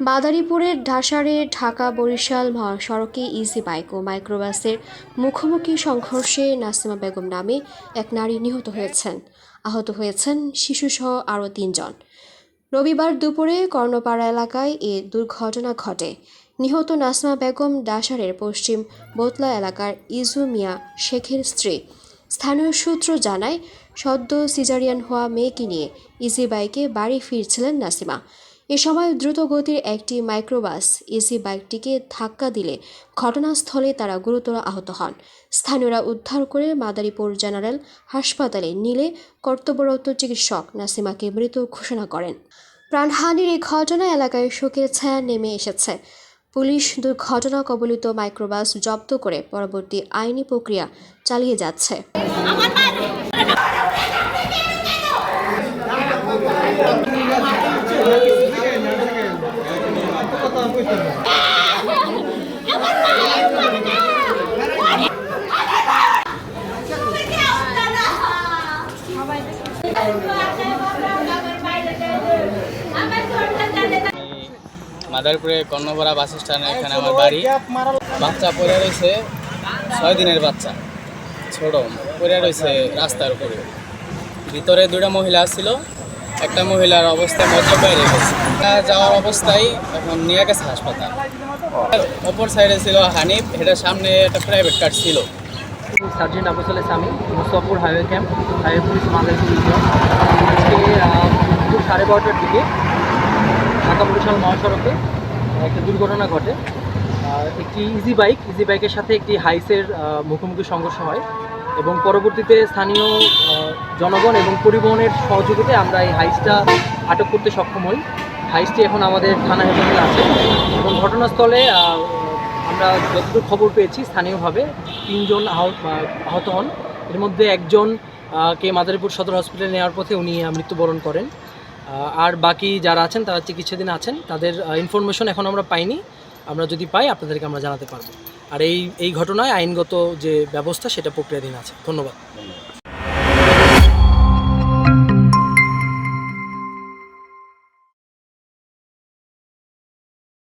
বাদারীপুরের ঢাসারে ঢাকা বরিশাল মহাসড়কে easy bike ও মাইক্রোবাসের মুখোমুখি সংঘর্ষে নাসিমা বেগম নামে এক নারী নিহত হয়েছেন। আহত হয়েছেন শিশুসহ আরও তিনজন। রবিবার দুপুরে কর্ণপাড়া এলাকায় এ দুর্ঘটনা ঘটে। নিহত নাসমা বেগম ডাসারের পশ্চিম বোতলা এলাকার ইজু মিয়া শেখের স্ত্রী। স্থানীয় সূত্র জানায়, সদ্য সিজারিয়ান হওয়া মেয়েকে নিয়ে ইজি বাইকে বাড়ি ফিরছিলেন নাসিমা। এ সময় দ্রুতগতির একটি মাইক্রোবাস ইজি বাইকটিকে ধাক্কা দিলে ঘটনাস্থলে তারা গুরুতর আহত হন। স্থানীয়রা উদ্ধার করে মাদারীপুর জেনারেল হাসপাতালে নিলে কর্তব্যরত চিকিৎসক নাসিমাকে মৃত ঘোষণা করেন। প্রাণহানির এই ঘটনা এলাকায় শোকের ছায়া নেমে এসেছে। পুলিশ দুর্ঘটনা কবলিত মাইক্রোবাস জব্দ করে পরবর্তী আইনি প্রক্রিয়া চালিয়ে যাচ্ছে। মাদারপুরে কর্ণপাড়া বাস স্ট্যান্ড এখানে আমার বাড়ি। বাচ্চা পড়ে রয়েছে ছয় দিনের বাচ্চা, ছোট। পড়ে রয়েছে রাস্তার উপরে। ভিতরে দুটা মহিলা ছিল একটা মহিলার অবস্থা মধ্যপায় রেখেছে। যাওয়ার অবস্থায় এখন নিয়ে গেছে হাসপাতাল। অপর সাইডে ছিল হানিফ এটার সামনে একটা প্রাইভেট কার ছিল। Sergeant আবুসাল Islami Mustafur highway camp, highway police Madarpur আজকে সাড়ে বারোটার দিকে ঢাকা বরিশাল মহাসড়কে একটা দুর্ঘটনা ঘটে। একটি ইজি বাইক ইজি বাইকের সাথে একটি হাইসের মুখোমুখি সংঘর্ষ হয়। এবং পরবর্তীতে স্থানীয় জনগণ এবং পরিবহনের সহযোগিতায় আমরা এই হাইসটা আটক করতে সক্ষম হই। হাইসটি এখন আমাদের থানা হেফাজতে আছে এবং ঘটনাস্থলে আমরা যতটুকু খবর পেয়েছি স্থানীয়ভাবে তিনজন আহত আহ, আহত হন। এর মধ্যে একজন কে মাদারীপুর সদর হসপিটালে নেওয়ার পথে উনি মৃত্যুবরণ করেন। আর বাকি যারা আছেন তারা চিকিৎসাধীন আছেন তাদের ইনফরমেশন এখন আমরা পাইনি। আমরা যদি পাই আপনাদেরকে আমরা জানাতে পারব। আর এই এই ঘটনায় আইনগত যে ব্যবস্থা সেটা প্রক্রিয়াধীন আছে। ধন্যবাদ।